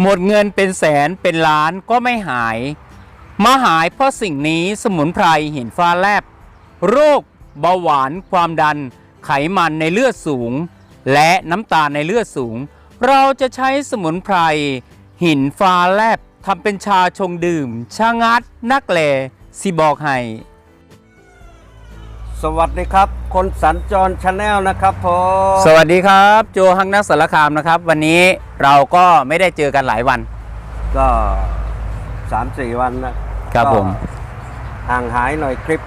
หมดเงินเป็นแสนเป็นล้านก็ไม่หาย มาหายเพราะสิ่งนี้สมุนไพรหินฟ้าแลบ โรคเบาหวานความดัน ไขมันในเลือดสูง และน้ำตาลในเลือดสูง เราจะใช้สมุนไพร หินฟ้าแลบทำเป็นชาชงดื่ม ชางัด นักแลสิบอกให้ สวัสดีครับ คนสัญจรชาแนลนะครับผมสวัสดีครับโจฮังนักสารคามนะครับ วันนี้เราก็ไม่ได้เจอกันหลายวัน ก็สามสี่วันนะครับผมก็ห่างหายหน่อยคลิป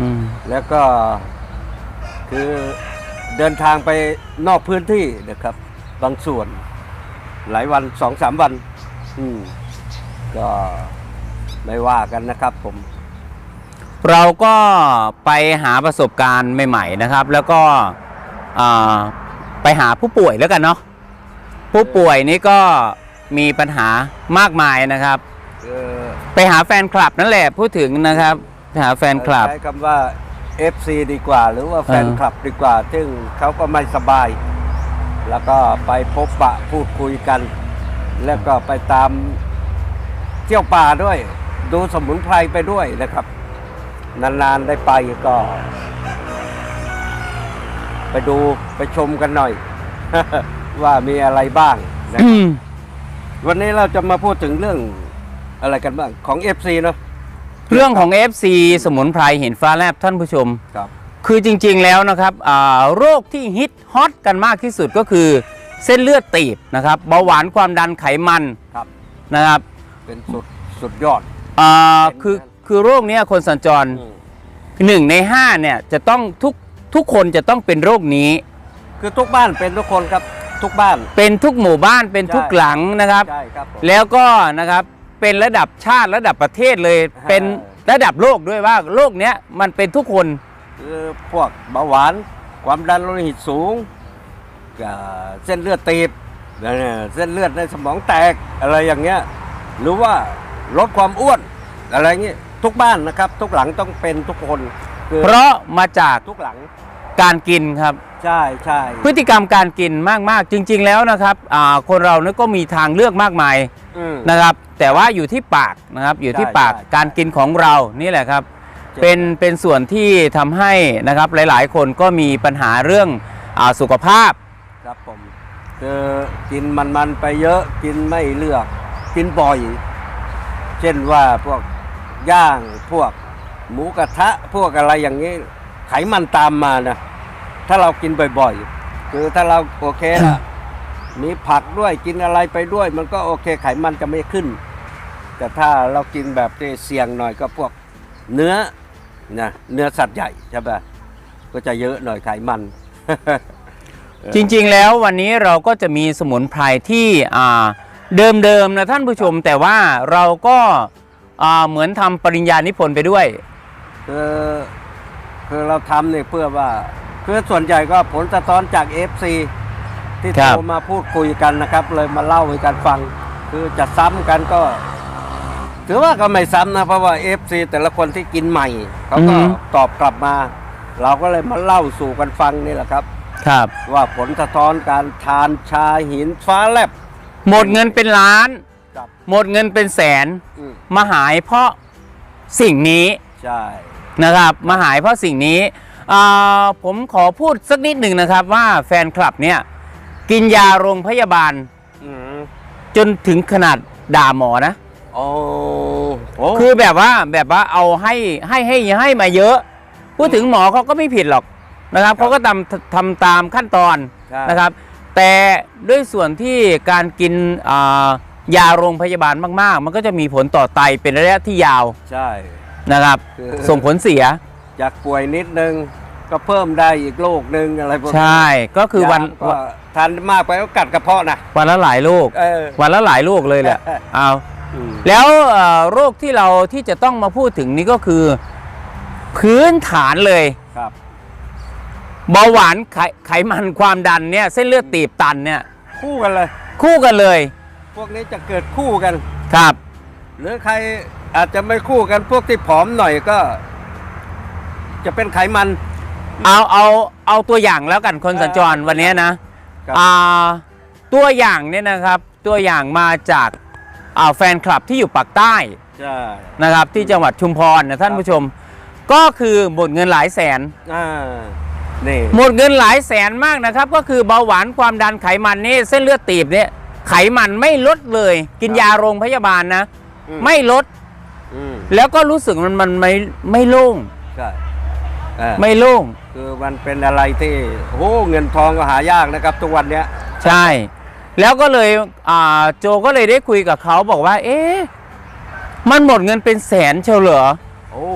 อืมแล้วก็ คือเดินทางไปนอกพื้นที่นะครับ บางส่วน หลายวันสองสามวันอืมก็ไม่ว่ากันนะครับผม เราก็ไปหาประสบการณ์ใหม่ ๆนะครับ แล้วก็ไปหาผู้ป่วยแล้วกันเนาะผู้ป่วยนี่ก็มีปัญหามากมายนะครับไปหาแฟนคลับนั่นแหละพูดถึงนะครับหาแฟนคลับใช้คำว่า FC ดีกว่า หรือว่าแฟนคลับดีกว่า ซึ่งเขาก็ไม่สบาย แล้วก็ไปพบปะพูดคุยกัน แล้วก็ไปตามเที่ยวป่าด้วย ดูสมุนไพรไปด้วยนะครับ นานๆได้ไปก็ ไปดูไปชมกันหน่อย ว่ามีอะไรบ้างนะอืมวันนี้เราจะมาพูดถึงเรื่องอะไรกันบ้างของ FC เนาะเรื่องของ FC สมุนไพรเห็นฟ้าแลบท่านผู้ชม ครับ คือจริงๆแล้วนะครับอ่าโรคที่ฮิตฮอตกันมากที่สุดก็คือเส้นเลือดตีบนะครับเบาหวานความดันไขมันครับ นะครับ เป็นสุดสุดยอด อ่าเป็นคือนะ คือโรคเนี้ยคนสัญจรหนึ่งในห้าเนี่ยจะต้องทุกทุกคนจะต้องเป็นโรคนี้ คือทุกบ้านเป็นทุกคนครับทุกบ้าน เป็นทุกหมู่บ้านเป็นทุกใช่หลังนะครับ ใช่ครับผม แล้วก็นะครับเป็นระดับชาติระดับประเทศเลย อ่า เป็นระดับโลกด้วยว่าโรคเนี้ยมันเป็นทุกคนคือพวกเบาหวาน ความดันโลหิตสูงอ่าเส้นเลือดตีบนะเนี่ยเส้นเลือดในสมองแตกอะไรอย่างเงี้ย หรือว่าลดความอ้วนอะไรเงี้ย ทุกบ้านนะครับ ทุกหลังต้องเป็นทุกคนคือเพราะมาจากทุกหลังการกินครับ ใช่ใช่พฤติกรรมการกินมากๆ จริง ๆ แล้วนะครับอ่าคนเราเนี่ยก็มีทางเลือกมากมายอืม นะครับ แต่ว่าอยู่ที่ปากนะครับอยู่ที่ใช่ปากใช่การกินของเรานี่แหละครับ ใช่ เป็นเป็นส่วนที่ทำให้นะครับหลายๆ คนก็มีปัญหาเรื่องอาสุขภาพ ครับผมคือกินมันๆไปเยอะกินไม่เลือก กินบ่อย เช่นว่าพวก ย่างพวกหมูกระทะพวกอะไรอย่างนี้ ไขมันตามมานะถ้าเรากินบ่อยๆ คือถ้าเราโอเคละมีผักด้วยกินอะไรไปด้วย มันก็โอเคไขมันจะไม่ขึ้น แต่ถ้าเรากินแบบที่เสี่ยงหน่อยก็พวกเนื้อนะเนื้อสัตว์ใหญ่ใช่ปะก็จะเยอะหน่อยไขมัน จริงๆแล้ววันนี้เราก็จะมีสมุนไพรที่เดิมๆนะท่านผู้ชม แต่ว่าเราก็ อ่าเหมือนทำปริญญานิพนธ์ไปด้วย คือคือเราทำเนี่ยเพื่อว่าคือส่วนใหญ่ก็ผลสะท้อนจาก FC ที่ครัโทบรมาพูดคุยกันนะครับ เลยมาเล่าให้กันฟัง คือจะซ้ำกันก็ ถือว่าก็ไม่ซ้ำนะ เพราะว่า FC แต่ละคนที่กินใหม่เขาก็ตอบกลับมา เราก็เลยมาเล่าสู่กันฟังนี่แหละครับ ครับ ว่าผลสะท้อนการทานชาหินฟ้าแลบหมดเงินเป็นล้านกับ หมดเงินเป็นแสนอืม มาหายเพราะสิ่งนี้ใช่ นะครับมาหายเพราะสิ่งนี้อ่าผมขอพูดสักนิดหนึ่งนะครับว่าแฟนคลับเนี่ยกินยาโรงพยาบาลอืมจนถึงขนาดด่าหมอนะ โอ้โอ้คือแบบว่าแบบว่าเอาให้ให้ให้ให้มาเยอะ พูดถึงหมอเขาก็ไม่ผิดหรอกนะครับเขาก็ทำทำตามขั้นตอนใช่นะครับ แต่ด้วยส่วนที่การกินอ่า ยาโรงพยาบาลมาก ๆ มันก็จะมีผลต่อไตเป็นระยะที่ยาวใช่ นะครับ คือ ส่งผลเสีย จากป่วยนิดนึงก็เพิ่มได้อีกโรคนึงอะไรพวกนี้ใช่ ก็คือวันยาก็ทานมากไปก็กัดกระเพาะนะวันละหลายโรค เออ วันละหลายโรคเลยแหละ เอา อืมแล้วเอ่อโรคที่เราที่จะต้องมาพูดถึงนี้ก็คือ พื้นฐานเลย ครับเบาหวานไขไขมันความดันเนี่ย เส้นเลือดตีบตันเนี่ย คู่กันเลย คู่กันเลย พวกนี้จะเกิดคู่กัน ครับ หรือใครอาจจะไม่คู่กันพวกที่ผอมหน่อยก็ จะเป็นไขมัน เอาเอาเอาตัวอย่างแล้วกันคนสัญจรวันนี้นะครับ อ่าตัวอย่างเนี่ยนะครับ ตัวอย่างมาจากอ่าแฟนคลับที่อยู่ปากใต้ใช่นะครับ ที่จังหวัดชุมพรนะท่านผู้ชม ก็คือหมดเงินหลายแสน อ่านี่หมดเงินหลายแสนมากนะครับ ก็คือเบาหวานความดันไขมันนี่เส้นเลือดตีบเนี่ย ไขมันไม่ลดเลย กินยาโรงพยาบาลนะ อืไม่ลด อืมแล้วก็รู้สึกมันมันไม่ไม่โล่งใช่อ่าไม่โล่งคือมันเป็นอะไรที่โอ้เงินทองก็หายากนะครับ ทุกวันเนี้ย ใช่ แล้วก็เลยอ่าโจก็เลยได้คุยกับเขาบอกว่า เอ๊ะมันหมดเงินเป็นแสนเชียวเหรอ โอ้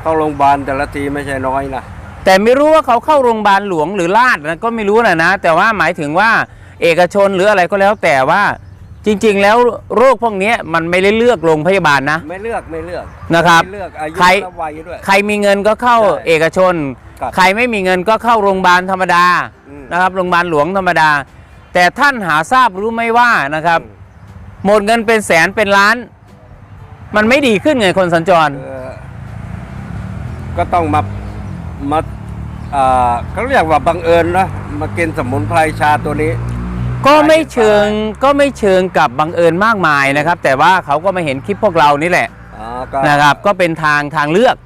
เข้าโรงพยาบาลแต่ละทีไม่ใช่น้อยนะ แต่ไม่รู้ว่าเขาเข้าโรงพยาบาลหลวงหรือลาดนะก็ไม่รู้นะนะ แต่ว่าหมายถึงว่า เอกชนหรืออะไรก็แล้วแต่ว่าจริง ๆ แล้วโรคพวกเนี้ยมันไม่ได้เลือกโรงพยาบาลนะ ไม่เลือกไม่เลือกนะครับไม่เลือกอายุใครและวัยด้วย ใครมีเงินก็เข้าใช่เอกชน ครับ ใครไม่มีเงินก็เข้าโรงพยาบาลธรรมดาอืมนะครับโรงพยาบาลหลวงธรรมดา แต่ท่านหาทราบรู้ไหมว่านะครับ หมดเงินเป็นแสนเป็นล้าน มันไม่ดีขึ้นไงคนสัญจร เอ่อก็ต้องมามาอ่าเขาเรียกว่าบังเอิญนะมากินสมุนไพรชาตัวนี้ ก็ไม่เชิงก็ไม่เชิงกับบังเอิญมากมายนะครับ แต่ว่าเขาก็มาเห็นคลิปพวกเรานี่แหละอ๋อก็นะครับก็เป็นทางทางเลือก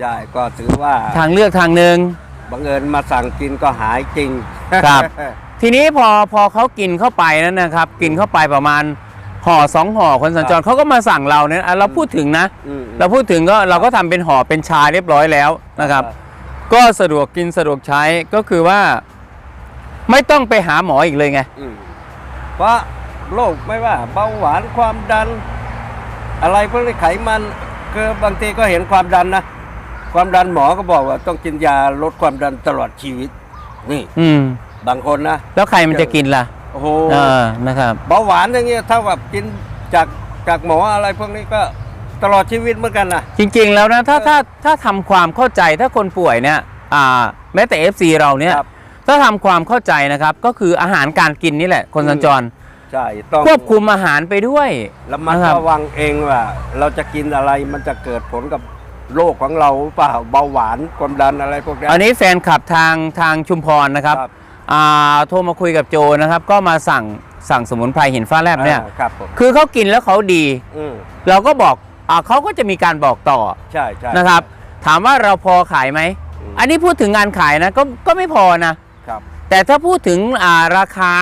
ใช่ก็ถือว่าทางเลือกทางหนึ่งบังเอิญมาสั่งกินก็หายจริงครับ ทีนี้พอพอเขากินเข้าไปนั้นนะครับ กินเข้าไปประมาณห่อสองห่อคนสัญจรเขาก็มาสั่งเราเนี่ยอะเราพูดถึงนะอืมเราพูดถึงก็เราก็ทำเป็นห่อเป็นชาเรียบร้อยแล้วนะครับ ก็สะดวกกินสะดวกใช้ก็คือว่า ไม่ต้องไปหาหมออีกเลยไง อืมเพราะโรคไม่ว่าเบาหวานความดัน อะไรพวกนี้ไขมันคือบางทีก็เห็นความดันนะ ความดันหมอก็บอกว่าต้องกินยาลดความดันตลอดชีวิต นี่ อืม บางคนนะแล้วใครมันจะกินล่ะโอ้โหเออนะครับ เบาหวานอย่างเงี้ยถ้าแบบกินจากจากหมออะไรพวกนี้ก็ตลอดชีวิตเหมือนกันนะ จริงๆแล้วนะถ้าเออถ้าถ้าทำความเข้าใจถ้าคนป่วยเนี่ยอ่าแม้แต่ FC เราเนี่ยครับ ถ้าทำความเข้าใจนะครับ ก็คืออาหารการกินนี่แหละ คนสัญจรใช่ต้องควบคุมอาหารไปด้วยระมัดนะครับระวังเองว่า เราจะกินอะไรมันจะเกิดผลกับโรคของเราหรือเปล่าเบาหวานความดันอะไรพวกนี้อันนี้แฟนคลับทางทางชุมพรนะครับครับอ่าโทรมาคุยกับโจนะครับ ก็มาสั่งสั่งสมุนไพรหินฟ้าแลบเนี่ยอ่าครับผมคือเขากินแล้วเขาดีอืมเราก็บอกอ่าเขาก็จะมีการบอกต่อใช่ใช่นะครับ ถามว่าเราพอขายไหมอืมอันนี้พูดถึงงานขายนะก็ก็ไม่พอนะครับ แต่ถ้าพูดถึงอ่าราคา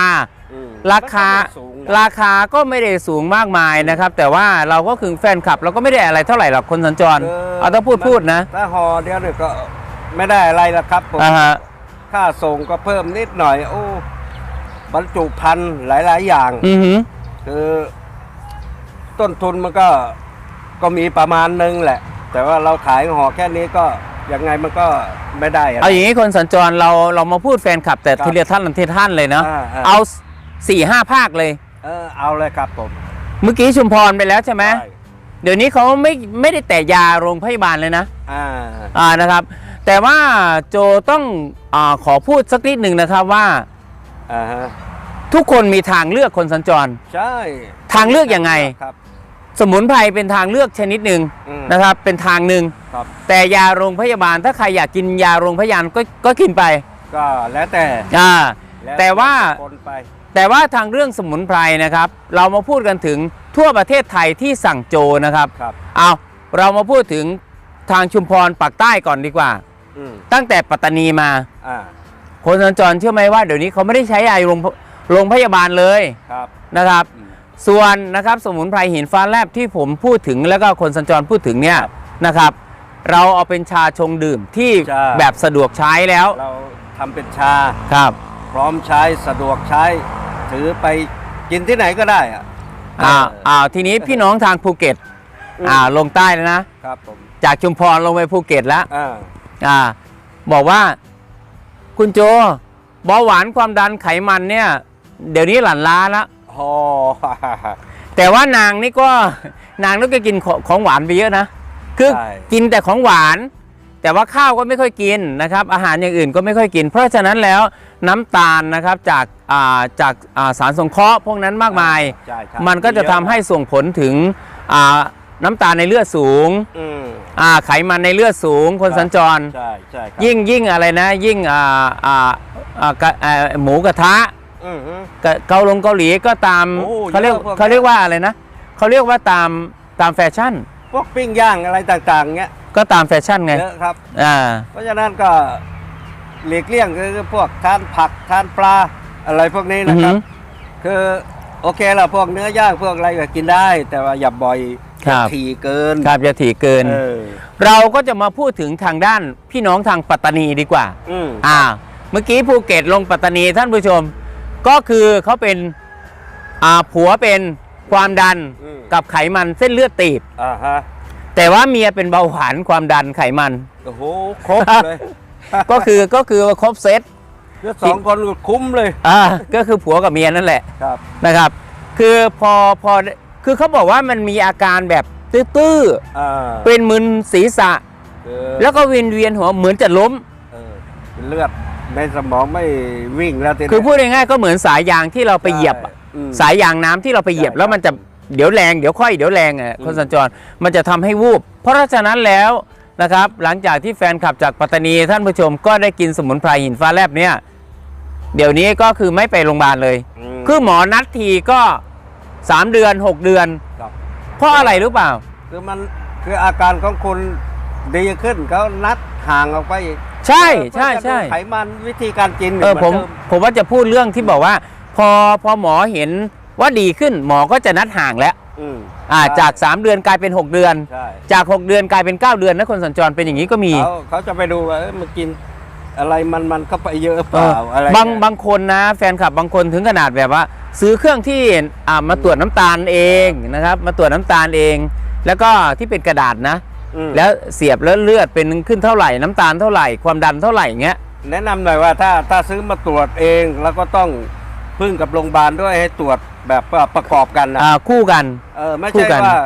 อืมราคามันก็ไม่สูงนะ ราคาก็ไม่ได้สูงมากมายนะครับ แต่ว่าเราก็คือแฟนคลับ เราก็ไม่ได้อะไรเท่าไหร่หรอกคนสัญจรคือเอาถ้าพูดมันพูดนะถ้าห่อเดียวเนี่ยก็ไม่ได้อะไรละครับผมอ่าฮะค่าส่งก็เพิ่มนิดหน่อย โอ้บรรจุพันธุ์หลาย ๆ อย่าง อือหือคือ ต้นทุนมันก็ก็มีประมาณนึงแหละ แต่ว่าเราขายห่อแค่นี้ก็ ยังไงมันก็ไม่ได้ะเอาอย่างนี้คนสัญจรเราเรามาพูดแฟนคลับ แต่ครับทีละท่านทีละท่านเลยเนาะอ่าอ่า เอาสี่ห้าภาคเลย เออเอาเลยครับผมเมื่อกี้ชุมพรไปแล้วใช่ไหมใช่เดี๋ยวนี้เขาไม่ไม่ได้แต่ยาโรงพยาบาลเลยนะ อ่าอ่านะครับ แต่ว่าโจต้องอาขอพูดสักนิดหนึ่งนะครับว่า อ่าฮะทุกคนมีทางเลือกคนสัญจร ใช่ทางเลือกยังไง ครับ สมุนไพรเป็นทางเลือกชนิดหนึ่งอืมนะครับ เป็นทางหนึ่งครับ แต่ยาโรงพยาบาลถ้าใครอยากกินยาโรงพยาบาลก็ก็กินไปก็แล้วแต่อ่า ล้แต่ว่า คนไป แต่ว่าทางเรื่องสมุนไพรนะครับ เรามาพูดกันถึงทั่วประเทศไทยที่สั่งโจนะครับครับ เอาเรามาพูดถึงทางชุมพรปากใต้ก่อนดีกว่า อืมตั้งแต่ปัตตานีมา อ่าคนสัญจรเชื่อไหมว่าเดี๋ยวนี้เขาไม่ได้ใช้ยาโรงโรงพยาบาลเลยครับนะครับ อืม ส่วนนะครับสมุนไพรหินฟ้าแลบที่ผมพูดถึงแล้วก็คนสัญจรพูดถึงเนี่ยนะครับ เราเอาเป็นชาชงดื่มที่ใช่ แบบสะดวกใช้แล้ว เราทำเป็นชา ครับ พร้อมใช้สะดวกใช้ ถือไปกินที่ไหนก็ได้อะอ่าเออ อ่าทีนี้พี่น้องทางภูเก็ตอืม อ่าลงใต้แล้วนะ ครับผมจากชุมพรลงไปภูเก็ตแล้ว อ่าอ่าบอกว่าคุณโจเบาหวานความดันไขมันเนี่ย เดี๋ยวนี้หลั่นล้าแล้ว ฮอแต่ว่านางนี่ก็นางนี่ก็กินของของหวานไปเยอะนะ คือใช่ กินแต่ของหวาน แต่ว่าข้าวก็ไม่ค่อยกินนะครับ อาหารอย่างอื่นก็ไม่ค่อยกิน เพราะฉะนั้นแล้วน้ำตาลนะครับจากอ่าจากอ่าสารสงเคราะห์พวกนั้นมากมาย ใช่ใช่มันก็จะทำให้ส่งผลถึงอ่าน้ำตาลในเลือดสูงอืม อ่าไขมันในเลือดสูง คนครับ สัญจร ใช่ใช่ครับยิ่งยิ่งอะไรนะยิ่งอ่าอ่าอ่ากะอ่าหมูกระทะอือฮึก เกาลงเกาหลีก็ตามโอ้เขาเรียกเยอะพวกเขาเรียกว่าอะไรนะเขาเรียกว่าตามตามแฟชั่น พวกปิ้งย่างอะไรต่างๆเงี้ยก็ตามแฟชั่นไงเยอะครับอ่าเพราะฉะนั้นก็หลีกเลี่ยงคือพวกทานผักทานปลาอะไรพวกนี้นะครับ คือโอเคละพวกเนื้อย่างพวกอะไรก็กินได้ แต่ว่าอย่าบ่อยคอย่ารับถี่เกินครับอย่าถี่เกินเออเราก็จะมาพูดถึงทางด้านพี่น้องทางปัตตานีดีกว่าอืมอ่า เมื่อกี้ภูเก็ตลงปัตตานีท่านผู้ชม ก็คือเขาเป็นอ่าผัวเป็นความดันอืม กับไขมันเส้นเลือดตีบ อ่าฮะแต่ว่าเมียเป็นเบาหวานความดันไขมัน โอ้โหครบเลยก็คือก็คือครบเซตคือสองคนก็คุ้มเลยอ่าก็คือผัวกับเมียนั่นแหละครับนะครับ คือพอพอคือเขาบอกว่ามันมีอาการแบบตื้ออ่าๆเป็นมึนศีรษะคือแล้วก็เวียนเวียนหัวเหมือนจะล้มเออเลือด ในสมองไม่วิ่งแล้วทีนี้คือพูดง่ายๆก็เหมือนสายยางที่เราไปเหยียบอะอืมสายยางน้ำที่เราไปเหยียบ ใช่แล้วมันจะเดี๋ยวแรงเดี๋ยวค่อยเดี๋ยวแรงอะอืมคนสัญจรมันจะทำให้วูบ เพราะฉะนั้นแล้วนะครับ หลังจากที่แฟนคลับจากปัตตานีท่านผู้ชมก็ได้กินสมุนไพรหินฟ้าแลบเนี่ย เดี๋ยวนี้ก็คือไม่ไปโรงพยาบาลเลย ม คือหมอนัดทีก็ 3 เดือน 6 เดือน ครับ เพราะอะไรรู้เปล่า คือมันคืออาการของคุณดีขึ้นเขานัด ห่างออกไปอีกใช่ใช่เพื่อจะดูใช่ไขมันวิธีการกินเออหผมนดิผมว่าจะพูดเรื่องที่บอกว่า พอพอหมอเห็นว่าดีขึ้นหมอก็จะนัดห่างแล้วอืมอ่าใช่จาก 3 เดือนกลายเป็น 6 เดือนใช่จาก 6 เดือนกลายเป็น 9 เดือนนะคนสัญจรเป็นอย่างนี้ก็มี เขาเขาจะไปดูว่าเอ้ยมันกินอะไรมันมันเข้าไปเยอะเปเอล่าออะไรบางเนี่ยบางคนนะ แฟนคลับบางคนถึงขนาดแบบว่า ซื้อเครื่องที่อ่ามาตรวจน้ำตาลเองนะครับ มาตรวจน้ำตาลเอง แล้วก็ที่เป็นกระดาษนะอืม แล้วเสียบแล้วเลือดเป็นขึ้นเท่าไหร่น้ำตาลเท่าไหร่ความดันเท่าไหร่อย่างเงี้ยแนะนำหน่อยว่าถ้าถ้าซื้อมาตรวจเองแล้วก็ต้องพึ่งกับโรงพยาบาลด้วยให้ตรวจแบบว่าประกอบกันนะอ่าคู่กันเออไม่คู่ใช่กันว่า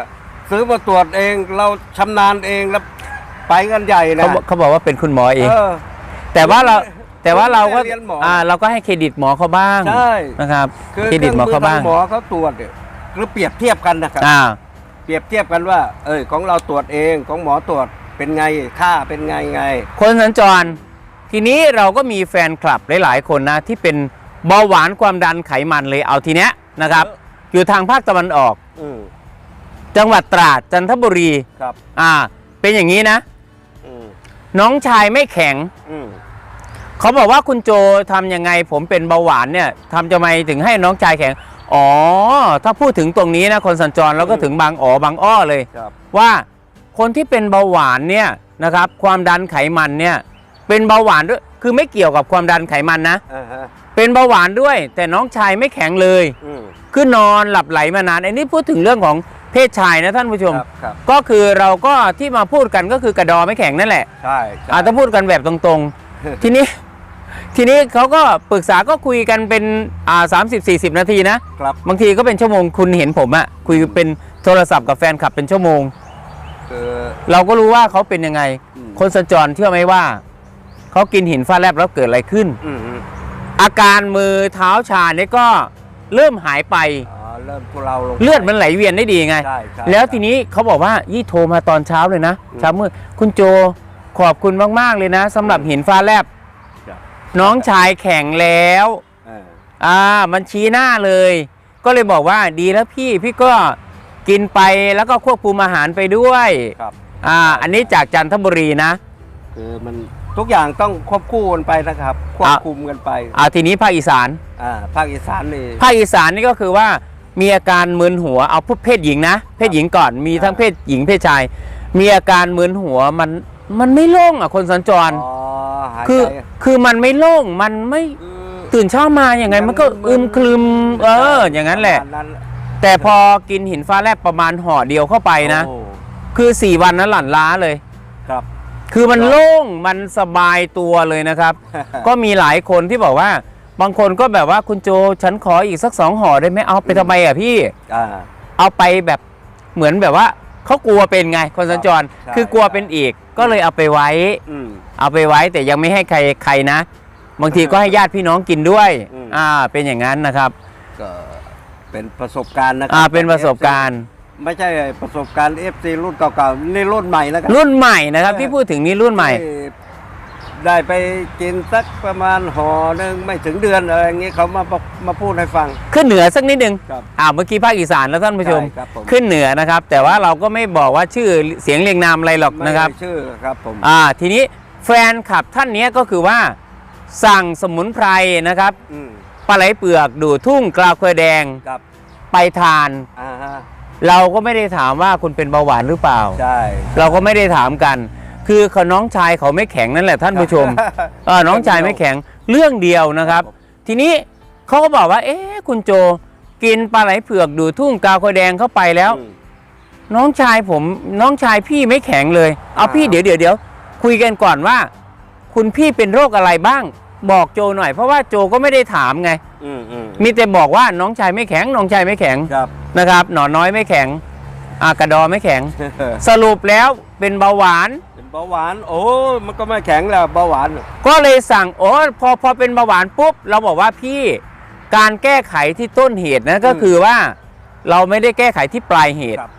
ซื้อมาตรวจเองเราชำนาญเองแล้วไปกันใหญ่นะเขาบอกเขาบอกว่าเป็นคุณหมอเองเออแต่ว่าเราแต่ว่าเราก็เรียนหมออ่อ่าเราก็ให้เครดิตหมอเขาบ้างใช่นะครับคือเครดิตหมอเขาบ้างครื่องมือทหมอเขาตรวจเนี่ยคือเปรียบเทียบกันนะครับอ่า เปรียบเทียบกันว่า เอยของเราตรวจเองของหมอตรวจเป็นไงค่าเป็นไงไง คนสัญจร ทีนี้เราก็มีแฟนคลับหลาย ๆ คนนะ ที่เป็นเบาหวานความดันไขมันเลยเอาทีเนี้ยนะครับ อยู่ทางภาคตะวันออก อืมจังหวัดตราดจันทบุรี ครับ อ่า เป็นอย่างนี้นะ อืมน้องชายไม่แข็ง อืมเขาบอกว่าคุณโจทำยังไงผมเป็นเบาหวานเนี่ยทำจะไมถึงให้น้องชายแข็ง อ๋อ ถ้าพูดถึงตรงนี้นะคนสัญจรแล้วก็ถึงบางอ๋อบางอ้อเลย ครับ ว่าคนที่เป็นเบาหวานเนี่ยนะครับ ความดันไขมันเนี่ย เป็นเบาหวานด้วยคือไม่เกี่ยวกับความดันไขมันนะ อ่าฮะเป็นเบาหวานด้วย แต่น้องชายไม่แข็งเลย อืม คือนอนหลับไหลมานานอันนี้พูดถึงเรื่องของเพศชายนะท่านผู้ชม ครับครับ ก็คือเราก็ที่มาพูดกันก็คือกระดอไม่แข็งนั่นแหละใช่ใช่อาจจะพูดกันแบบตรงๆ ทีนี้ ทีนี้เขาก็ปรึกษาก็คุยกันเป็นอ่าสามสิบสี่สิบนาทีนะครับ บางทีก็เป็นชั่วโมงคุณเห็นผมอะคุยเป็นโทรศัพท์กับแฟนคลับเป็นชั่วโมง คือ เราก็รู้ว่าเขาเป็นยังไง อืม คนสัญจรเชื่อไหมว่า เขากินหินฟ้าแลบแล้วเกิดอะไรขึ้น อืมอืมอาการมือเท้าชาเนี่ยก็เริ่มหายไป อ๋อเริ่มทุเลาลงไปเลือดมันไหลเวียนได้ดีไง ใช่ใช่ แล้วทีนี้เขาบอกว่ายี่โทรมาตอนเช้าเลยนะอืม เช้ามืดคุณโจขอบคุณมาก ๆ เลยนะสำหรับหินฟ้าแลบครับ น้องชายแข็งแล้ว เอออ่า มันชี้หน้าเลย ก็เลยบอกว่าดีแล้วพี่พี่ก็กินไปแล้วก็ควบคุมอาหารไปด้วย ครับ อ่า อันนี้จากจันทบุรีนะ คือมันทุกอย่างต้องควบคู่กันไปนะครับ ควบคุมกันไปอ่าทีนี้ภาคอีสาน อ่าภาคอีสานนี่ ภาคอีสานนี่ก็คือว่ามีอาการมึนหัวเอาพูดเพศหญิงนะ เพศหญิงก่อนมีทั้งเพศหญิงเพศชาย มีอาการมึนหัวมัน มันไม่โล่งอะคนสัญจร อ๋อหายคือใจคือมันไม่โล่งมันไม่คือตื่นเช้ามาอย่างไง มันก็อึมครึมเออ อย่างนั้นแหละ ประมาณแต่พอกินหินฟ้าแลบประมาณห่อเดียวเข้าไปนะ โอ้คือ 4 วันนั้นหลั่นล้าเลย ครับ คือมันครับโล่งมันสบายตัวเลยนะครับ ก็มีหลายคนที่บอกว่า บางคนก็แบบว่าคุณโจฉันขออีกสักสองห่อได้ไหมเอาไปทำไมอะพี่ อ่า เอาไปแบบเหมือนแบบว่า เขากลัวเป็นไงคนสัญจรใช่คือกลัวเป็นอีกก็เลยเอาไปไว้ อืม เอาไปไว้แต่ยังไม่ให้ใครใครนะ บางทีก็ให้ญาติพี่น้องกินด้วยอืม อ่าเป็นอย่างนั้นนะครับก็เป็นประสบการณ์นะครัอ่าเป็นประสบการณ์ ไม่ใช่ประสบการณ์ FC รุ่นเก่าๆนี่รุ่นใหม่นะครับรุ่นใหม่นะครับเออที่พูดถึงนี้รุ่นใหม่ ที่ ได้ไปกินสักประมาณห่อหนึ่งไม่ถึงเดือนอะไรอย่างงี้เขามามามาพูดให้ฟัง ขึ้นเหนือสักนิดนึงครับ อ่าเมื่อกี้ภาคอีสานแล้วท่านผู้ชม ใช่ครับผม ขึ้นเหนือนะครับ แต่ว่าเราก็ไม่บอกว่าชื่อเสียงเรียงนามอะไรหรอกไม่นะครับได้ชื่อครับผม อ่าทีนี้แฟนคลับท่านเนี้ยก็คือว่าสั่งสมุนไพรนะครับอืมปลาไหลเปลือกดูดทุ่งกลาวเคยแดงครับไปทาน อ่าฮะเราก็ไม่ได้ถามว่าคุณเป็นเบาหวานหรือเปล่า ใช่ เราก็ไม่ได้ถามกัน คือเขาน้องชายเขาไม่แข็งนั่นแหละท่านผู้ชมเออน้องชายไม่แข็งเรื่องเดียวนะครับ ทีนี้เขาก็บอกว่า เอ๊ะคุณโจกินปลาไหลเผือกดูดทุ่งกาวเคยแดงเข้าไปแล้วอืมน้องชายผมน้องชายพี่ไม่แข็งเลย เอาอ่าพี่เดี๋ยวเดี๋ยวเดี๋ยวคุยกันก่อนว่า คุณพี่เป็นโรคอะไรบ้าง บอกโจหน่อย เพราะว่าโจก็ไม่ได้ถามไง อืมอืมมีแต่บอกว่าน้องชายไม่แข็ง น้องชายไม่แข็งครับ นะครับ หนอนน้อยไม่แข็งอากระดอไม่แข็ง สรุปแล้วเป็นเบาหวานเป็นเบาหวานโอ้มันก็ไม่แข็งแล้วเบาหวานก็เลยสั่งโอ้พอพอเป็นเบาหวานปุ๊บเราบอกว่าพี่การแก้ไขที่ต้นเหตุนะก็คือว่าเราไม่ได้แก้ไขที่ปลายเหตุครับ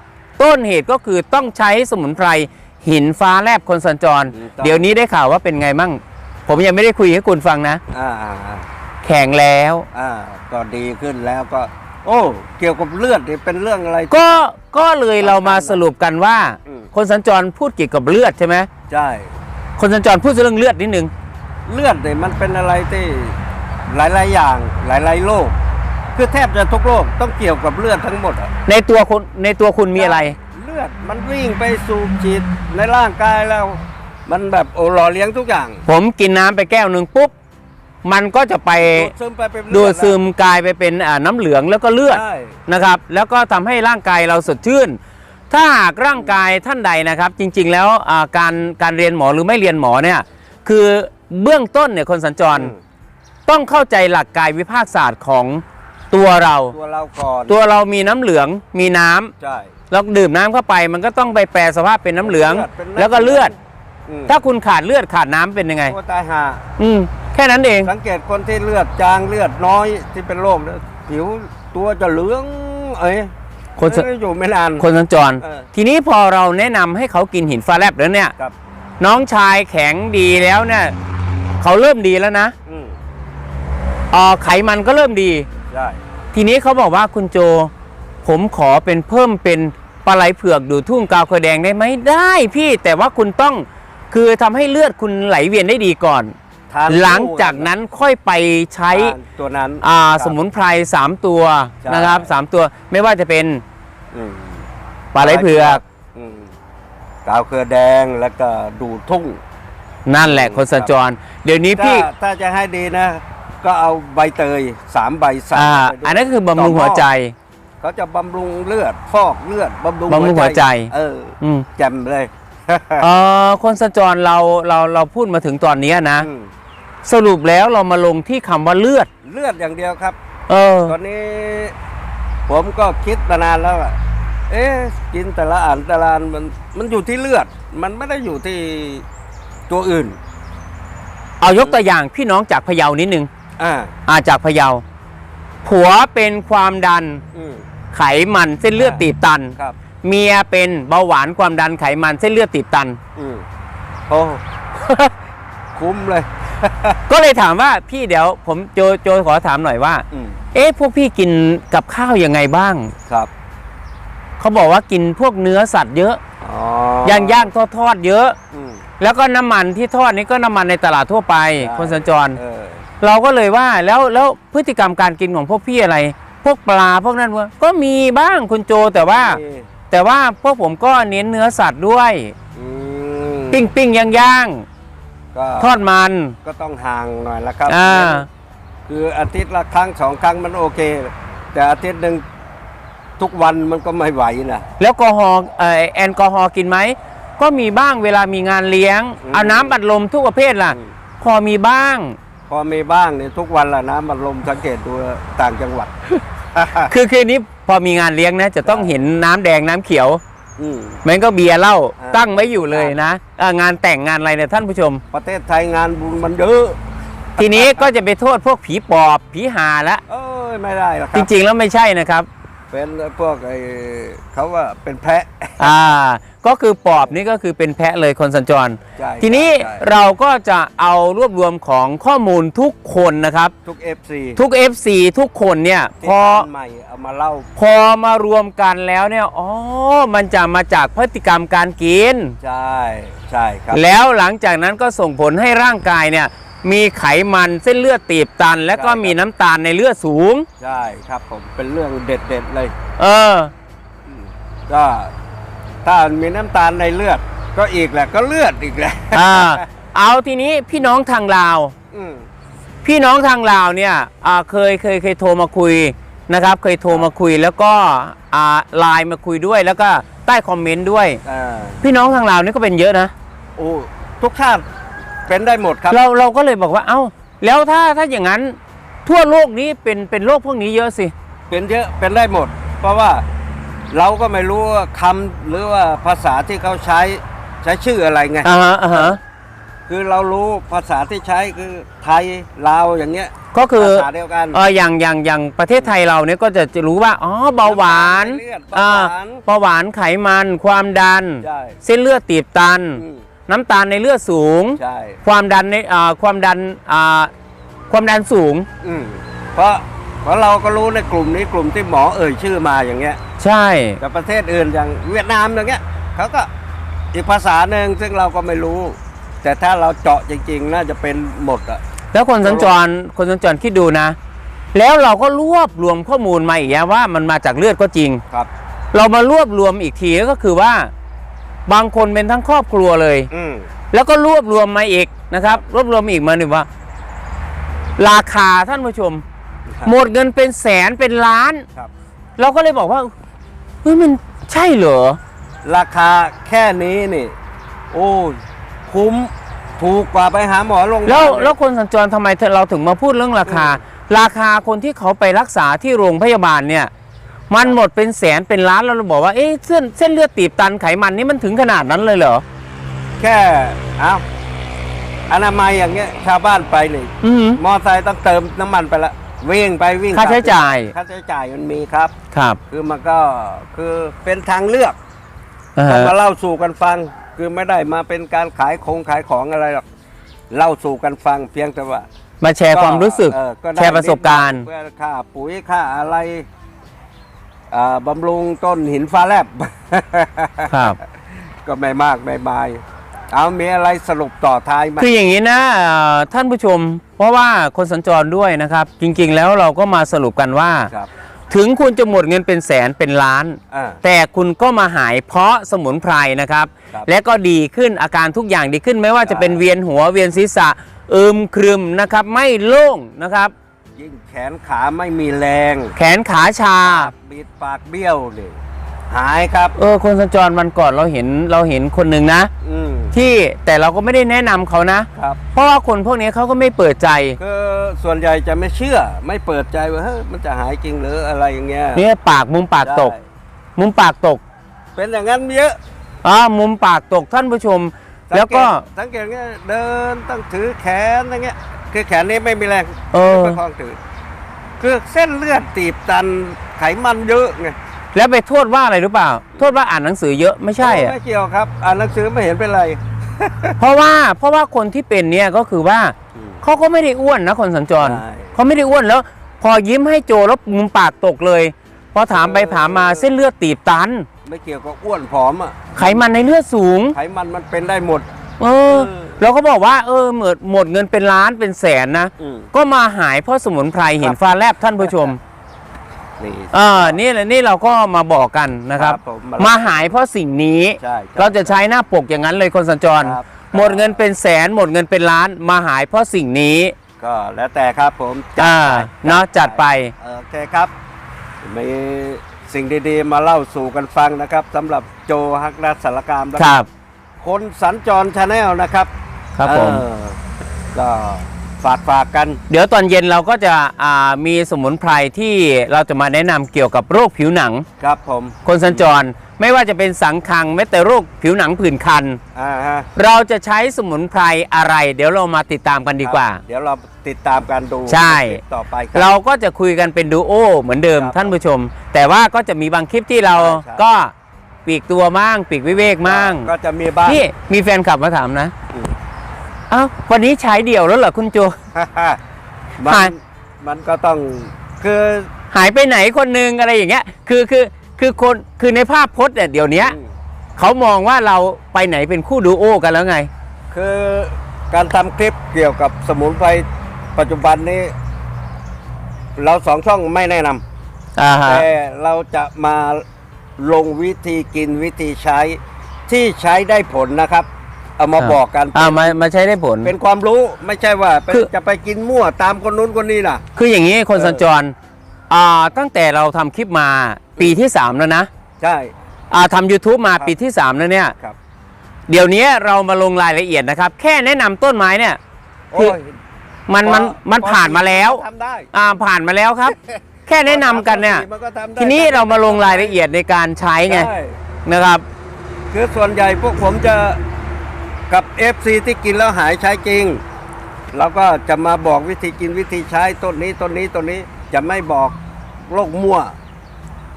ต้นเหตุก็คือต้องใช้สมุนไพรหินฟ้าแลบคนสัญจรถูกต้องเดี๋ยวนี้ได้ข่าวว่าเป็นไงมั่ง ผมยังไม่ได้คุยให้คุณฟังนะอ่าอ่าอ่าแข็งแล้วอ่าก็ดีขึ้นแล้วก็ โอ้ เกี่ยวกับเลือดนี่เป็นเรื่องอะไรที่ก็ก็เลยเรามาสรุปกันว่า อืม คนสัญจรพูดเกี่ยวกับเลือดใช่ไหมใช่คนสัญจรพูดเรื่องเลือดนิดนึง เลือดเนี่ยมันเป็นอะไรที่หลาย ๆ อย่างหลาย ๆ โรคคือแทบจะทุกโรคต้องเกี่ยวกับเลือดทั้งหมดอะ ในตัวคุณในตัวคุณมีอะไร เลือดมันวิ่งไปสู่จิตในร่างกายแล้ว มันแบบโอ้หล่อเลี้ยงทุกอย่าง ผมกินน้ำไปแก้วหนึ่งปุ๊บ มันก็จะไปดูดซึมไปเป็นเลือดูดซึมแล้วกลายไปเป็นอ่าน้ำเหลืองแล้วก็เลือด ใช่ นะครับแล้วก็ทำให้ร่างกายเราสดชื่น ถ้าหากร่างกายท่านใดนะครับ จริงๆแล้วอ่าการการเรียนหมอหรือไม่เรียนหมอเนี่ยคือเบื้องต้นเนี่ยคนสัญจรอืม ต้องเข้าใจหลักกายวิภาคศาสตร์ของตัวเรา ตัวเราก่อนตัวเรามีน้ำเหลืองมีน้ำใช่แล้วดื่มน้ำเข้าไป มันก็ต้องไปแปลสภาพเป็นน้ำเหลืองเลือดเป็นน้ำ แล้วก็เลือด อืมถ้าคุณขาดเลือดขาดน้ำเป็นยังไงโอ้ตายห่าอืมแค่นั้นเอง สังเกตคนที่เลือดจางเลือดน้อยที่เป็นโรคเนี่ยผิวตัวจะเหลือง เอ้ยคนสเอ้ยอยู่ไม่นานคนสัญจรเออทีนี้พอเราแนะนำให้เขากินหินฟ้าแลบแล้วเนี่ยครับน้องชายแข็งดีแล้วเนี่ยเขาเริ่มดีแล้วนะอืมเอ่อไขมันก็เริ่มดีใช่ทีนี้เขาบอกว่าคุณโจ ผมขอเป็นเพิ่มเป็นปลาไหลเผือกดูดทุ่งกาวเคยแดงได้ไหมได้พี่แต่ว่าคุณต้องคือทำให้เลือดคุณไหลเวียนได้ดีก่อน ทานหลังจากนั้นค่อยไปใช้ทานตัวนั้นอ่าครับ สมุนไพร3ตัวใช่ นะครับสามตัวไม่ว่าจะเป็นอืมปลาไหลเผือก อืมกาวเครือแดงแล้วก็ดูดทุ่ง นั่นแหละคนสัญจร เดี๋ยวนี้ถ้าพี่ถ้าจะให้ดีนะ ก็เอาใบเตยสามใบใส่อ่าไปด้วยอันนั้นคือบำรุงต่หัวใจ เขาจะบำรุงเลือด ฟอกเลือดบำรุงบำรุงหัวใจ เอออืมแจ่มเลย เออคนสัญจรเราเราเราพูดมาถึงตอนเนี้ยนะ อืม สรุปแล้วเรามาลงที่คำว่าเลือด เลือดอย่างเดียวครับ เออ ตอนนี้ ผมก็คิดมานานแล้วอะเอ๊ะกินแต่ละอันแต่ละอันมันมันอยู่ที่เลือด มันไม่ได้อยู่ที่ตัวอื่น เอายกตัวอย่างพี่น้องจากพะเยานิดนึงอ่า อาจากพะเยา ผัวเป็นความดันอืม ไขมันเส้นเลือดตีบตัน ครับ เมียเป็นเบาหวานความดันไขมันเส้นเลือดตีบตัน อืมโอ้ คุ้มเลย ก็เลยถามว่าพี่เดี๋ยวผมโจโจขอถามหน่อยว่า อืมเอ๊ะพวกพี่กินกับข้าวยังไงบ้าง ครับเขาบอกว่ากินพวกเนื้อสัตว์เยอะอ๋าอย่างย่างทอดทอดๆเยอะ อืม แล้วก็น้ำมันที่ทอดนี่ก็น้ำมันในตลาดทั่วไป ใช่ คนสัญจร เออเราก็เลยว่าแล้วแล้วพฤติกรรมการกินของพวกพี่อะไร พวกปลาพวกนั้นวะก็มีบ้างคุณโจแต่ว่า นี่แต่ว่าพวกผมก็เน้นเนื้อสัตว์ด้วย อืมปิ้งปิ้งย่างย่าง ก็ทอดมัน ก็ต้องห่างหน่อยละครับ อ่า คืออาทิตย์ละครั้งสองครั้งมันโอเค แต่อาทิตย์หนึ่งทุกวันมันก็ไม่ไหวนะแล้วแอลกอฮอล์เอ่อแอลกอฮอล์กินไหม ก็มีบ้างเวลามีงานเลี้ยง เอาน้ำบัดลมทุกประเภทล่ะอืมพอมีบ้าง พอมีบ้างเนี่ยทุกวันละนะมันลมสังเกตดูต่างจังหวัด คือคืนนี้พอมีงานเลี้ยงนะ จะต้องเห็นน้ำแดงน้ำเขียว อืม มันก็เบียร์เหล้าอ่าตั้งไว้อยู่เลยนะเอ่องานแต่งงานอะไรเนี่ยท่านผู้ชม ประเทศไทยงานบุญมันเยอะทีนี้ก็จะไปโทษพวกผีปอบผีหาละ เอ้ยไม่ได้หรอกคจรับริงๆแล้วไม่ใช่นะครับ เป็นพวกไอ้เขาว่าเป็นแพะ อ่า ก็คือปอบนี่ก็คือเป็นแพะเลยคนสัญจร ใช่ทีนี้ใช่ เราก็จะเอารวบรวมของข้อมูลทุกคนนะครับ ทุก FC ทุก FC ทุกคนเนี่ยที่พออ่านใหม่เอามาเล่า พอมารวมกันแล้วเนี่ย อ๋อ มันจะมาจากพฤติกรรมการกิน ใช่ ใช่ครับ แล้วหลังจากนั้นก็ส่งผลให้ร่างกายเนี่ย มีไขมันเส้นเลือดตีบตัน และก็ใช่ครับมีน้ำตาลในเลือดสูง ใช่ครับผมเป็นเรื่องเด็ดๆเลย เออ ก็ถ้ามีน้ำตาลในเลือด ก็อีกแหละ ก็เลือดอีกแหละอ่า เอาทีนี้พี่น้องทางลาว อืมพี่น้องทางลาวเนี่ยอ่าเคยเคยเคยโทรมาคุยนะครับ เคยโทรมาคุยแล้วก็อ่าไลน์มาคุยด้วยแล้วก็ใต้คอมเมนต์ด้วย อ่าพี่น้องทางลาวนี่ก็เป็นเยอะนะ โอ้ทุกชาติ เป็นได้หมดครับ เราเราก็เลยบอกว่าเอ้า แล้วถ้าถ้าอย่างนั้นทั่วโลกนี้เป็นเป็นโรคพวกนี้เยอะสิ เป็นเยอะเป็นได้หมด เพราะว่าเราก็ไม่รู้ว่าคำหรือว่าภาษาที่เขาใช้ใช้ชื่ออะไรไง อ่าฮะอ่าฮะคือเรารู้ภาษาที่ใช้คือไทยลาวอย่างเงี้ยก็คือภาษาเดียวกันเอออย่างอย่างอย่างประเทศไทยเราเนี่ยก็จะจะรู้ว่าอ๋อเบาหวานน้ำตาลในเลือดอ่าเบาหวาน เบาหวานไขมัน ความดัน ใช่ เส้นเลือดตีบตัน อืม น้ำตาลในเลือดสูง ใช่ความดันในอ่าความดันอ่าความดันสูง อืมเพราะเพราะเราก็รู้ในกลุ่มนี้กลุ่มที่หมอเอ่ยชื่อมาอย่างเงี้ยใช่ แต่ประเทศอื่นอย่างเวียดนามอย่างเงี้ยเขาก็อีกภาษาหนึ่งซึ่งเราก็ไม่รู้ แต่ถ้าเราเจาะจริง ๆ น่าจะเป็นหมดอะ แล้วคนสัญจรคนสัญจรคิดดูนะ แล้วเราก็รวบรวมข้อมูลมาอีกแล้วว่ามันมาจากเลือดก็จริง ครับ เรามารวบรวมอีกทีก็คือว่า บางคนเป็นทั้งครอบครัวเลย อืมแล้วก็รวบรวมมาอีกนะครับ รวบรวมอีกมาหนึ่งว่า ราคาท่านผู้ชมหมดเงินเป็นแสนเป็นล้าน ครับ เราก็เลยบอกว่าเฮ้ยมันใช่เหรอ ราคาแค่นี้นี่ โอ้ยคุ้มถูกกว่าไปหาหมอโรงพยาบาลแล้วเลยแล้วคนสัญจรทำไมเราถึงมาพูดเรื่องราคา ราคาคนที่เขาไปรักษาที่โรงพยาบาลเนี่ย มันหมดเป็นแสนเป็นล้านแล้วเราบอกว่าเอ๊ะเส้นเส้นเลือดตีบตันไขมันนี่มันถึงขนาดนั้นเลยเหรอ แค่เอาอนามัยอย่างเงี้ย ชาวบ้านไปนี่อืมมอไซค์ต้องเติมน้ำมันไปละวิ่งไปวิ่งค่าใช้จ่าย ค่าใช้จ่ายมันมีครับ ครับ คือมันก็คือเป็นทางเลือกอ่าฮะมาเล่าสู่กันฟัง คือไม่ได้มาเป็นการขายของขายของอะไรหรอกเล่าสู่กันฟังเพียงแต่ว่า มาแชร์ความรู้สึกเออก็ได้แชร์ประสบการณ์เพื่อค่าปุ๋ยค่าอะไรอ่า บำรุงต้นหินฟ้าแลบครับ ก็ไม่มากไม่มาย เอามีอะไรสรุปต่อท้ายไหมคืออย่างนี้นะเอ่อท่านผู้ชม เพราะว่าคนสัญจรด้วยนะครับ จริง ๆ แล้วเราก็มาสรุปกันว่าครับถึงคุณจะหมดเงินเป็นแสนเป็นล้านอ่าแต่คุณก็มาหายเพราะสมุนไพรนะครับครับและก็ดีขึ้นอาการทุกอย่างดีขึ้นไม่ว่าจะเป็นใช่เวียนหัวเวียนศีรษะเอิมครึมนะครับไม่โล่งนะครับ ยิ่งแขนขาไม่มีแรง แขนขาชา บิดปากเบี้ยวเลยหายครับ เออคนสัญจรวันก่อนเราเห็นเราเห็นคนหนึ่งนะ อืมที่แต่เราก็ไม่ได้แนะนำเขานะ ครับ เพราะว่าคนพวกนี้เขาก็ไม่เปิดใจ คือส่วนใหญ่จะไม่เชื่อ ไม่เปิดใจว่าเฮ้ยมันจะหายจริงหรืออะไรอย่างเงี้ยเนี่ยปากมุมปากตก ได้มุมปากตกเป็นอย่างนั้นเยอะ อ่ามุมปากตกท่านผู้ชม แล้วก็สังเกตสังเกตเงี้ยเดินต้องถือแขนอย่างเงี้ยคือแขนนี้ไม่มีแรงเออประคองถือ คือเส้นเลือดตีบตันไขมันเยอะไงแล้วไปโทษว่าอะไรหรือเปล่า โทษว่าอ่านหนังสือเยอะไม่ใช่อะไม่เกี่ยวครับ อ่านหนังสือไม่เห็นเป็นไร เพราะว่าเพราะว่าคนที่เป็นเนี่ยก็คือว่าอืมเขาก็ไม่ได้อ้วนนะคนสัญจรใช่เขาไม่ได้อ้วนแล้ว พอยิ้มให้โจแล้วมุมปากตกเลย พอถามไปถามมาเส้นเลือดตีบตัน ไม่เกี่ยวกับอ้วนผอมอะไขมันในเลือดสูง ไขมันมันเป็นได้หมดเออเราก็บอกว่า เออหมดหมดเงินเป็นล้านเป็นแสนนะ อืม ก็มาหายเพราะสมุนไพรเห็นฟ้าแลบท่านผู้ชม นี่ เออนี่แหละนี่เราก็มาบอกกันนะครับ ครับผมมาหายเพราะสิ่งนี้ ใช่ใช่เราจะใช้หน้าปกอย่างนั้นเลยคนสัญจร ครับ หมดเงินเป็นแสนหมดเงินเป็นล้าน มาหายเพราะสิ่งนี้ก็แล้วแต่ครับผมอ่าไปเนาะจัดไปโอเคครับ มี สิ่งดีๆ มาเล่าสู่กันฟังนะครับสำหรับโจฮักนัทสารกามนะครับ คนสัญจรชาแนลนะครับครับผม เออก็ ฝากฝากกัน เดี๋ยวตอนเย็นเราก็จะอ่ามีสมุนไพรที่เราจะมาแนะนำเกี่ยวกับโรคผิวหนัง ครับผมคนสัญจรไม่ว่าจะเป็นสังคังแม้แต่โรคผิวหนังผื่นคัน อ่าฮะเราจะใช้สมุนไพรอะไร เดี๋ยวเรามาติดตามกันดีกว่า ครับเดี๋ยวเราติดตามกันดูใช่ คลิปต่อไปคบ เราก็จะคุยกันเป็นดูโอเหมือนเดิมครับท่านผู้ชม แต่ว่าก็จะมีบางคลิปที่เราใช่ใช่ก็ปีกตัวมั่งปีกวิเวกมั่งก็จะมีบ้างนี่มีแฟนคลับมาถามนะ อืมเอ้าวันนี้ใช้เดี่ยวแล้วเหรอคุณโจ มัหาย นมันก็ต้องคือหายไปไหนคนนึงอะไรอย่างเงี้ย คือคือคือคนคือในภาพพจน์เนี่ยเดี๋ยวเนี้ยเขามองว่าเราไปไหนเป็นคู่ดูโอกันแล้วไง คือการทำคลิปเกี่ยวกับสมุนไพรปัจจุบันนี้ เราสองช่องไม่แนะนอ่าำฮะแต่เราจะมาลงวิธีกินวิธีใช้ที่ใช้ได้ผลนะครับ เอามาบอกกันอ่ามามาใช้ได้ผล เป็นความรู้ไม่ใช่ว่าเป็นคือ จะไปกินมั่วตามคนนู้นคนนี้น่ะ คืออย่างนี้คนเออ สัญจรอ่าตั้งแต่เราทำคลิปมาปีที่ 3 แล้วนะใช่ อ่าทำ YouTube มาครับ ปีที่ 3 แล้วเนี่ย ครับเดี๋ยวนี้เรามาลงรายละเอียดนะครับ แค่แนะนำต้นไม้เนี่ยคือโอ้ยมันมันมันผ่านมาแล้วทำได้อ่าผ่านมาแล้วครับ แค่แนะนำกันเนี่ย มัก็ทำได้ทีนี้เรามาลงรายละเอียดในการใช้ไงใช่นะครับ คือส่วนใหญ่พวกผมจะ กับ FC ที่กินแล้วหายใช้จริง เราก็จะมาบอกวิธีกินวิธีใช้ต้นนี้ต้นนี้ต้นนี้จะไม่บอกโรคมั่ว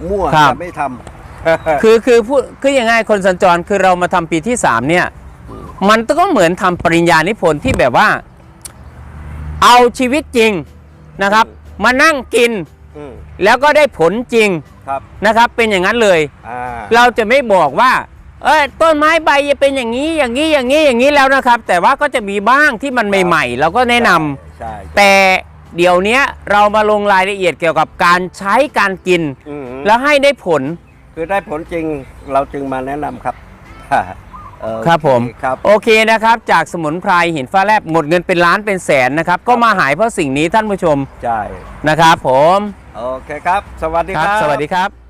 มั่วครับ จะไม่ทำ คือคือพูดคือยังไงคนสัญจรคือเรามาทำปีที่3เนี่ย มันก็เหมือนทำปริญญานิพนธ์ที่แบบว่า เอาชีวิตจริงนะครับ มานั่งกินอืมแล้วก็ได้ผลจริงครับนะครับ เป็นอย่างนั้นเลย อ่าเราจะไม่บอกว่า เอ้ยต้นไม้ใบจะเป็นอย่างนี้อย่างนี้อย่างนี้อย่างนี้แล้วนะครับ แต่ว่าก็จะมีบ้างที่มันใหม่ๆเราก็แนะนำใช่แต่เดี๋ยวเนี้ยเรามาลงรายละเอียดเกี่ยวกับการใช้การกิน อืมแล้วให้ได้ผล คือได้ผลจริงเราจึงมาแนะนำครับเออครับผม ครับ โอเคนะครับ จากสมุนไพรหินฟ้าแลบหมดเงินเป็นล้านเป็นแสนนะครับ ก็มาหายเพราะสิ่งนี้ท่านผู้ชมใช่ นะครับ ผม โอเคครับ สวัสดีครับสวัสดีครับ